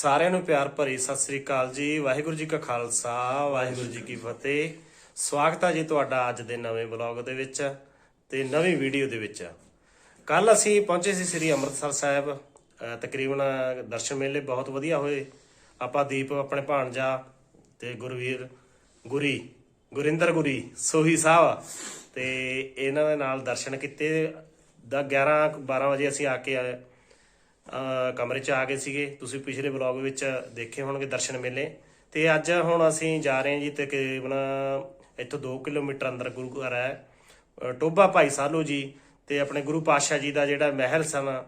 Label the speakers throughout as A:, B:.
A: ਸਾਰਿਆਂ ਨੂੰ ਪਿਆਰ ਭਰੀ ਸਤਿ ਸ੍ਰੀ ਅਕਾਲ ਜੀ। ਵਾਹਿਗੁਰੂ ਜੀ ਕਾ ਖਾਲਸਾ, ਵਾਹਿਗੁਰੂ ਜੀ ਕੀ ਫਤਿਹ। ਸਵਾਗਤ ਹੈ ਜੀ ਤੁਹਾਡਾ ਅੱਜ ਦੇ ਨਵੇਂ ਬਲੌਗ ਦੇ ਵਿੱਚ ਤੇ ਨਵੀਂ ਵੀਡੀਓ ਦੇ ਵਿੱਚ। ਕੱਲ ਅਸੀਂ ਪਹੁੰਚੇ ਸੀ ਸ੍ਰੀ ਅੰਮ੍ਰਿਤਸਰ ਸਾਹਿਬ। ਤਕਰੀਬਨ ਦਰਸ਼ਨ ਮੇਲੇ ਬਹੁਤ ਵਧੀਆ ਹੋਏ। ਆਪਾਂ ਦੀਪ, ਆਪਣੇ ਭਾਣਜਾ ਤੇ ਗੁਰਵੀਰ, ਗੁਰੀ, ਗੁਰਿੰਦਰ ਗੁਰੀ, ਸੋਹੀ ਸਾਹਿਬ ਤੇ ਇਹਨਾਂ ਦੇ ਨਾਲ ਦਰਸ਼ਨ ਕੀਤੇ। ਦਾ 11 12 ਵਜੇ ਅਸੀਂ ਆ ਕੇ ਆਏ। ਕਮਰੇ 'ਚ ਆ ਗਏ ਸੀਗੇ। ਤੁਸੀਂ ਪਿਛਲੇ ਵਲੌਗ ਵਿੱਚ ਦੇਖੇ ਹੋਣਗੇ ਦਰਸ਼ਨ ਮੇਲੇ। ਤੇ ਅੱਜ ਹੁਣ ਅਸੀਂ ਜਾ ਰਹੇ ਹਾਂ ਜੀ ਤਕਰੀਬਨ ਇੱਥੋਂ 2 ਕਿਲੋਮੀਟਰ ਅੰਦਰ ਗੁਰੂ ਘਰ ਹੈ। ਅਹ ਟੋਭਾ ਭਾਈ ਸਾਲੋ ਜੀ ਤੇ ਆਪਣੇ ਗੁਰੂ ਪਾਤਸ਼ਾਹ ਜੀ ਦਾ ਜਿਹੜਾ ਮਹਿਲ ਸਨ,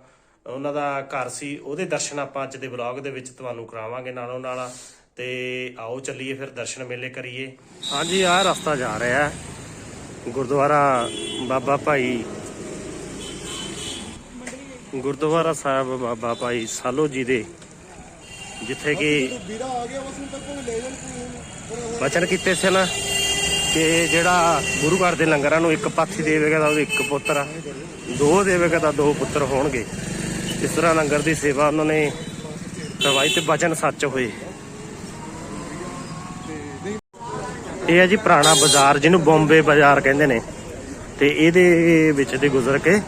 A: ਉਹਨਾਂ ਦਾ ਘਰ ਸੀ। ਉਹਦੇ ਦਰਸ਼ਨ ਆਪਾਂ ਅੱਜ ਦੇ ਵਲੌਗ ਦੇ ਵਿੱਚ ਤੁਹਾਨੂੰ ਕਰਾਵਾਂਗੇ ਨਾਲੋਂ ਨਾਲ। ਤੇ ਆਓ ਚੱਲੀਏ ਫਿਰ ਦਰਸ਼ਨ ਮੇਲੇ ਕਰੀਏ। ਹਾਂਜੀ, ਆਹ ਰਸਤਾ ਜਾ ਰਿਹਾ ਹੈ। ਗੁਰਦੁਆਰਾ ਬਾਬਾ ਭਾਈ ਗੁਰਦੁਆਰਾ ਸਾਹਿਬ ਬਾਬਾ ਭਾਈ ਸਾਲੋ ਜੀ ਦੇ ਜਿੱਥੇ ਕਿ
B: ਆ
A: ਬਚਨ ਕੀਤੇ ਸੀ ਨਾ ਕਿ ਜਿਹੜਾ ਗੁਰੂ ਘਰ ਦੇ ਲੰਗਰਾਂ ਨੂੰ ਇੱਕ ਪਾਥੀ ਦੇਵੇਗਾ ਤਾਂ ਉਹਦੇ ਇੱਕ ਪੁੱਤਰ ਦੋ ਦੇਵੇਗਾ ਤਾਂ ਦੋ ਪੁੱਤਰ ਹੋਣਗੇ। ਇਸ ਤਰ੍ਹਾਂ ਲੰਗਰ ਦੀ ਸੇਵਾ ਉਹਨਾਂ ਨੇ ਕਰਵਾਈ ਤੇ ਬਚਨ ਸੱਚ ਹੋਏ। ਇਹ ਹੈ ਜੀ ਪੁਰਾਣਾ ਬਾਜ਼ਾਰ ਜਿਹਨੂੰ ਬੰਬੇ ਬਾਜ਼ਾਰ ਕਹਿੰਦੇ ਨੇ। ਤੇ ਇਹਦੇ ਵਿੱਚ ਦੇ ਗੁਜ਼ਰ ਕੇ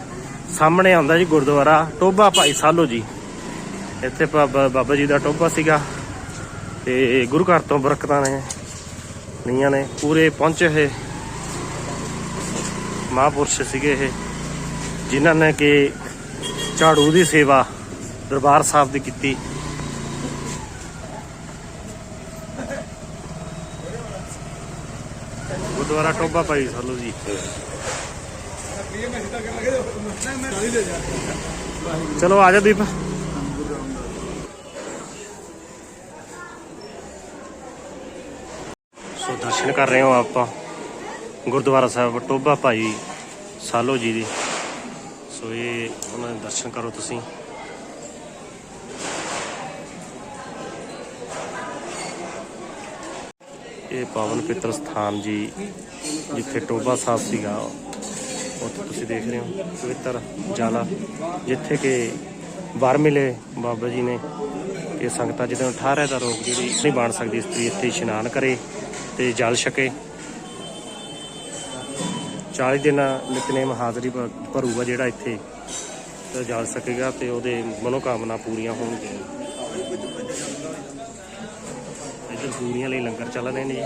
A: ਸਾਹਮਣੇ ਆਉਂਦਾ ਜੀ ਗੁਰਦੁਆਰਾ ਟੋਭਾ ਭਾਈ ਸਾਲੋ ਜੀ। ਇੱਥੇ ਬਾਬਾ ਜੀ ਦਾ ਟੋਭਾ ਸੀਗਾ। ਤੇ ਗੁਰੂ ਘਰ ਤੋਂ ਬਰਕਤਾਂ ਨੇ ਨੀਆਂ ਨੇ ਪੂਰੇ ਪਹੁੰਚੇ ਹੋਏ ਮਹਾਂਪੁਰਸ਼ ਸੀਗੇ ਇਹ, ਜਿਨ੍ਹਾਂ ਨੇ ਕਿ ਝਾੜੂ ਦੀ ਸੇਵਾ ਦਰਬਾਰ ਸਾਹਿਬ ਦੀ ਕੀਤੀ। ਗੁਰਦੁਆਰਾ ਟੋਭਾ ਭਾਈ ਸਾਲੋ ਜੀ। ਚਲੋ ਆ ਜਾ ਦੀਪ। ਸੋ ਦਰਸ਼ਨ ਕਰ ਰਹੇ ਹਾਂ ਆਪਾਂ। ਗੁਰਦੁਆਰਾ ਸਾਹਿਬ ਟੋਭਾ ਭਾਈ ਸਾਲੋ ਜੀ ਦੀ। ਸੋ ਇਹ ਉਹਨਾਂ ਦੇ ਦਰਸ਼ਨ ਕਰੋ ਤੁਸੀਂ। ਇਹ ਪਾਵਨ ਪਿੱਤਰ ਸਥਾਨ ਜੀ, ਜਿੱਥੇ ਟੋਭਾ ਸਾਹਿਬ ਸੀਗਾ। ਤੁਸੀਂ ਦੇਖ ਰਹੇ ਹੋ ਪਵਿੱਤਰ ਜਾਲਾ, ਜਿੱਥੇ ਕਿ ਵਰ ਮਿਲੇ ਬਾਬਾ ਜੀ ਨੇ ਕਿ ਸੰਗਤਾਂ ਜਦੋਂ 18 ਦਾ ਰੋਗ ਜਿਹੜੀ ਨਹੀਂ ਬਣ ਸਕਦੀ ਇਸਤਰੀ ਇੱਥੇ ਇਸ਼ਨਾਨ ਕਰੇ ਤੇ ਜਲ ਛਕੇ। 40 ਦਿਨ ਨਿਤਨੇਮ ਹਾਜ਼ਰੀ ਭ- ਭਰੂਗਾ ਜਿਹੜਾ ਇੱਥੇ ਤੇ ਜਲ ਸਕੇਗਾ ਤੇ ਉਹਦੇ ਮਨੋਕਾਮਨਾ ਪੂਰੀਆਂ ਹੋਣਗੀਆਂ। ਇੱਧਰ ਪੂਰੀਆਂ ਲਈ ਲੰਗਰ ਚੱਲ ਰਹੇ ਨੇ ਜੀ।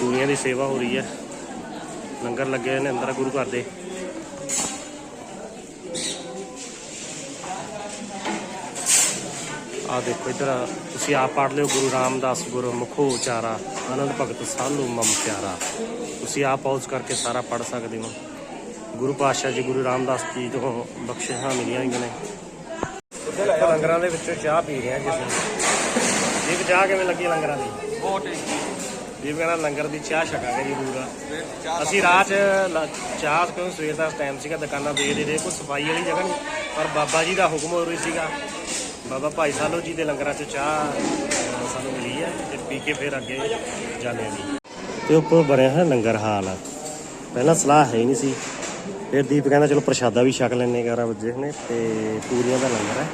A: ਪੂਰੀਆਂ ਦੀ ਸੇਵਾ ਹੋ ਰਹੀ ਹੈ। ਲੰਗਰ ਲੱਗੇ ਨੇ ਅੰਦਰ ਗੁਰੂ ਘਰ ਦੇ। ਆ ਦੇਖੋ ਇਧਰ ਤੁਸੀਂ ਆਪ ਪੜ੍ਹ ਲਿਓ, ਗੁਰੂ ਰਾਮਦਾਸ ਗੁਰੂ ਮੁਖੋ ਉਚਾਰਾ, ਆਨੰਦ ਭਗਤ ਸਾਲੂ ਮਮ ਪਿਆਰਾ। ਤੁਸੀਂ ਆਪ ਪੌਜ਼ ਕਰਕੇ ਸਾਰਾ ਪੜ੍ਹ ਸਕਦੇ ਹੋ। ਗੁਰੂ ਪਾਤਸ਼ਾਹ ਜੀ, ਗੁਰੂ ਰਾਮਦਾਸ ਜੀ ਤੋਂ ਬਖਸ਼ਿਸ਼ਾਂ ਮਿਲੀਆਂ ਹੋਈਆਂ ਨੇ। ਲੰਗਰਾਂ ਦੇ ਵਿੱਚੋਂ ਚਾਹ ਪੀ ਰਹੇ ਹਾਂ ਜੀ ਅਸੀਂ। ਜੀ ਚਾਹ ਕਿਵੇਂ ਲੱਗੀ ਲੰਗਰਾਂ ਦੀ?
B: ਬਹੁਤ ਟੇਸਟੀ
A: ਦੀਪ ਕਹਿੰਦਾ ਲੰਗਰ ਦੀ ਚਾਹ ਛਕਾਂਗੇ ਜੀ ਪੂਰਾ। ਅਸੀਂ ਰਾਤ 'ਚ ਚਾਹ ਕਿਉਂ ਸਵੇਰ ਦਾ ਟਾਈਮ ਸੀਗਾ, ਦੁਕਾਨਾਂ ਦੇ ਦੇ ਕੋਈ ਸਫ਼ਾਈ ਵਾਲੀ ਜਗ੍ਹਾ ਨਹੀਂ। ਪਰ ਬਾਬਾ ਜੀ ਦਾ ਹੁਕਮ ਹੋ ਰਹੀ ਸੀਗਾ। ਬਾਬਾ ਭਾਈ ਸਾਲੋ ਜੀ ਦੇ ਲੰਗਰਾਂ 'ਚ ਚਾਹ ਸਾਨੂੰ ਮਿਲੀ ਹੈ ਤੇ ਪੀ ਕੇ ਫਿਰ ਅੱਗੇ ਜਾਂਦੇ ਹਾਂ ਜੀ। ਤੇ ਉੱਪਰ ਬਣਿਆ ਹੈ ਲੰਗਰ ਹਾਲ। ਪਹਿਲਾਂ ਸਲਾਹ ਹੈ ਹੀ ਨਹੀਂ ਸੀ। ਫਿਰ ਦੀਪ ਕਹਿੰਦਾ ਚਲੋ ਪ੍ਰਸ਼ਾਦਾ ਵੀ ਛਕ ਲੈਣੇ 11 ਵਜੇ ਨੇ? ਤੇ ਪੂਰੀਆਂ ਦਾ ਲੰਗਰ ਹੈ।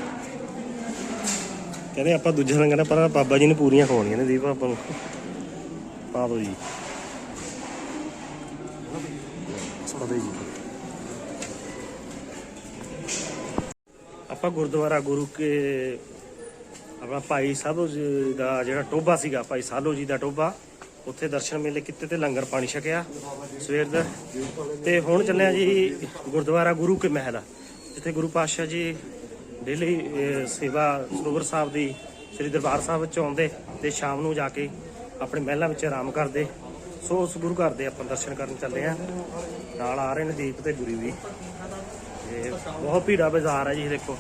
A: ਕਹਿੰਦੇ ਆਪਾਂ ਦੂਜਾ ਲੰਗਰ ਪਰ ਬਾਬਾ ਜੀ ਨੇ ਪੂਰੀਆਂ ਖਵਾਉਣੀਆਂ ਨੇ ਦੀਪ ਆਪਾਂ ਨੂੰ। ਪਾ ਦਿਓ ਜੀ ਆਪਾਂ ਗੁਰਦੁਆਰਾ ਗੁਰੂ ਕੇ, ਆਪਣਾ ਭਾਈ ਸਾਧੂ ਦਾ ਜਿਹੜਾ ਟੋਭਾ ਸੀਗਾ, ਭਾਈ ਸਾਲੋ ਜੀ ਦਾ ਟੋਭਾ, ਉੱਥੇ ਦਰਸ਼ਨ ਮੇਲੇ ਕੀਤੇ ਤੇ ਲੰਗਰ ਪਾਣੀ ਛਕਿਆ ਸਵੇਰ ਦਾ। ਤੇ ਹੁਣ ਚੱਲਿਆ ਜੀ ਗੁਰਦੁਆਰਾ ਗੁਰੂ ਕੇ ਮਹਿਲ, ਜਿੱਥੇ ਗੁਰੂ ਪਾਤਸ਼ਾਹ ਜੀ ਡੇਲੀ ਸੇਵਾ ਸਰੋਵਰ ਸਾਹਿਬ ਦੀ, ਸ੍ਰੀ ਦਰਬਾਰ ਸਾਹਿਬ ਵਿੱਚ ਆਉਂਦੇ ਤੇ ਸ਼ਾਮ ਨੂੰ ਜਾ ਕੇ ਆਪਣੇ ਮਹਿਲਾਂ ਵਿੱਚ ਆਰਾਮ ਕਰਦੇ। ਸੋ ਉਸ ਗੁਰੂ ਘਰ ਦੇ ਆਪਾਂ ਦਰਸ਼ਨ ਕਰਨ ਚੱਲੇ ਆ। ਨਾਲ ਆ ਰਹੇ ਨੇ ਦੀਪ ਤੇ ਗੁਰੀ ਵੀ। ਇਹ ਬਹੁਤ ਭੀੜਾ ਬਾਜ਼ਾਰ ਹੈ ਜੀ, ਦੇਖੋ।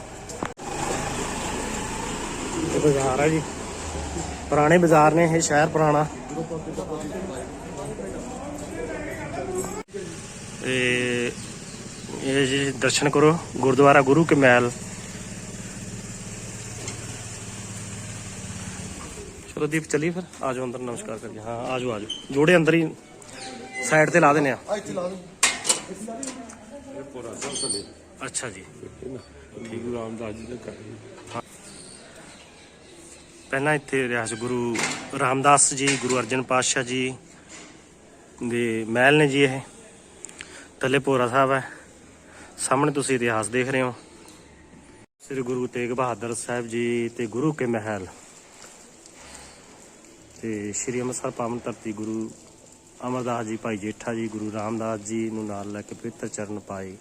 A: ਇਹ ਬਾਜ਼ਾਰ ਹੈ ਜੀ। ਪੁਰਾਣੇ ਬਾਜ਼ਾਰ ਨੇ ਇਹ, ਸ਼ਹਿਰ ਪੁਰਾਣਾ। ਤੇ ਇਹ ਜੀ, ਦਰਸ਼ਨ ਕਰੋ। ਗੁਰਦੁਆਰਾ ਗੁਰੂ ਕੇ ਮਹਿਲ। ਚਲੋ ਦੀਪ ਚੱਲੀ ਫਿਰ। ਆ ਜਾਓ ਅੰਦਰ ਨਮਸਕਾਰ ਕਰੀਏ। ਹਾਂ ਆ ਜਾਓ ਆ ਜਾਓ ਜੋੜੇ ਅੰਦਰ ਹੀ ਸਾਈਡ ਤੇ ਲਾ ਦੇਣੇ ਆ।
B: ਆ ਇੱਥੇ ਲਾ ਦੇ
A: ਅੱਛਾ ਜੀ।
C: ਠੀਕ ਗੁਰੂ ਰਾਮਦਾਸ ਜੀ ਦਾ ਘਰ ਹੈ।
A: ਪਹਿਲਾਂ ਇੱਥੇ ਰਿਆਸ ਗੁਰੂ ਰਾਮਦਾਸ ਜੀ ਗੁਰੂ ਅਰਜਨ ਪਾਤਸ਼ਾਹ ਜੀ ਦੇ ਮਹਿਲ ਨੇ ਜੀ ਇਹ। ਥੱਲੇ ਭੋਰਾ ਸਾਹਿਬ ਹੈ। ਸਾਹਮਣੇ ਤੁਸੀਂ ਇਤਿਹਾਸ ਦੇਖ ਰਹੇ ਹੋ। ਸ੍ਰੀ ਗੁਰੂ ਤੇਗ ਬਹਾਦਰ ਸਾਹਿਬ ਜੀ ਤੇ ਗੁਰੂ ਕੇ ਮਹਿਲ। ਤੇ ਸ਼੍ਰੀ ਅੰਮ੍ਰਿਤਸਰ ਪਾਵਨ ਧਰਤੀ ਗੁਰੂ ਅਮਰਦਾਸ ਜੀ, ਭਾਈ ਜੇਠਾ ਜੀ, ਗੁਰੂ ਰਾਮਦਾਸ ਜੀ ਨੂੰ ਨਾਲ ਲੈ ਕੇ ਪਵਿੱਤਰ ਚਰਨ ਪਾਏ।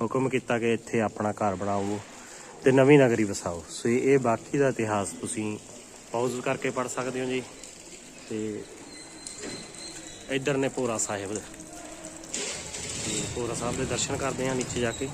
A: ਹੁਕਮ ਕੀਤਾ ਕਿ ਇੱਥੇ ਆਪਣਾ ਘਰ ਬਣਾਓ ਤੇ ਨਵੀਂ ਨਗਰੀ ਵਸਾਓ। ਸੋ ਇਹ ਬਾਕੀ ਦਾ ਇਤਿਹਾਸ ਤੁਸੀਂ ਪੌਜ਼ ਕਰਕੇ ਪੜ ਸਕਦੇ ਹੋ ਜੀ। ਤੇ ਇੱਧਰ ਨੇ ਭੋਰਾ ਸਾਹਿਬ। ਦੇ ਤੇ ਭੋਰਾ ਸਾਹਿਬ ਦੇ ਦਰਸ਼ਨ ਕਰਦੇ ਹਾਂ ਨੀਚੇ ਜਾ ਕੇ।